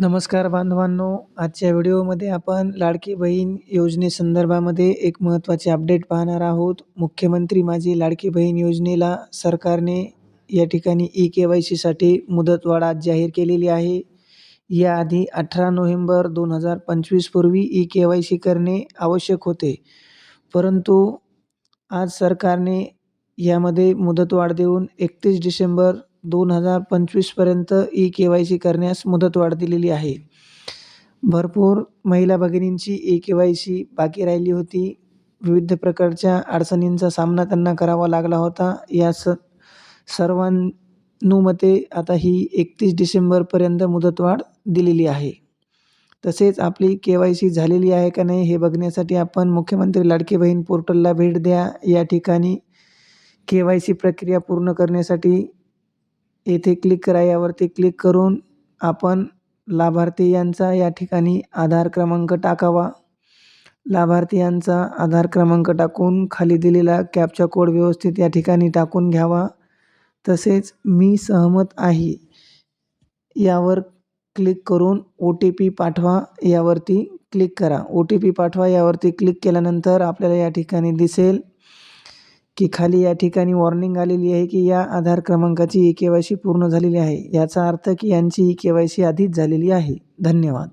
नमस्कार बांधवांनो आजच्या व्हिडिओमध्ये आपण लाडकी बहीण योजनेसंदर्भामध्ये एक महत्त्वाचे अपडेट पाहणार आहोत. मुख्यमंत्री माझी लाडकी बहीण योजनेला सरकारने या ठिकाणी ई के वाय सीसाठी मुदतवाढ आज जाहीर केलेली आहे. याआधी अठरा नोव्हेंबर दोन हजार पंचवीसपूर्वी ई के वाय सी करणे आवश्यक होते. परंतु आज सरकारने यामध्ये मुदतवाढ देऊन एकतीस डिसेंबर दोन हजार पंचवीसपर्यंत ई के वाय सी करण्यास मुदतवाढ दिलेली आहे. भरपूर महिला भगिनींची ई के वाय सी बाकी राहिली होती. विविध प्रकारच्या अडचणींचा सामना त्यांना करावा लागला होता. या स सर्वानुमते आता ही एकतीस डिसेंबरपर्यंत मुदतवाढ दिलेली आहे. तसेच आपली के वाय सी झालेली आहे का नाही हे बघण्यासाठी आपण मुख्यमंत्री लाडकी बहीण पोर्टलला भेट द्या. या ठिकाणी के वाय सी प्रक्रिया पूर्ण करण्यासाठी येथे क्लिक करा. यावरती क्लिक करून आपण लाभार्थी यांचा या ठिकाणी आधार क्रमांक टाकावा. लाभार्थी यांचा आधार क्रमांक टाकून खाली दिलेला कॅपचा कोड व्यवस्थित या ठिकाणी टाकून घ्यावा. तसेच मी सहमत आहे. यावर क्लिक करून ओ टी पी पाठवा. यावरती क्लिक करा. ओ टी पी पाठवा. यावरती क्लिक केल्यानंतर आपल्याला या ठिकाणी दिसेल. की खाली या ठिकाणी वॉर्निंग आलेली आहे की या आधार क्रमांकाची ई के वाय सी पूर्ण झालेली आहे. याचा अर्थ की यांची ई के वाय सी आधीच झालेली आहे. धन्यवाद.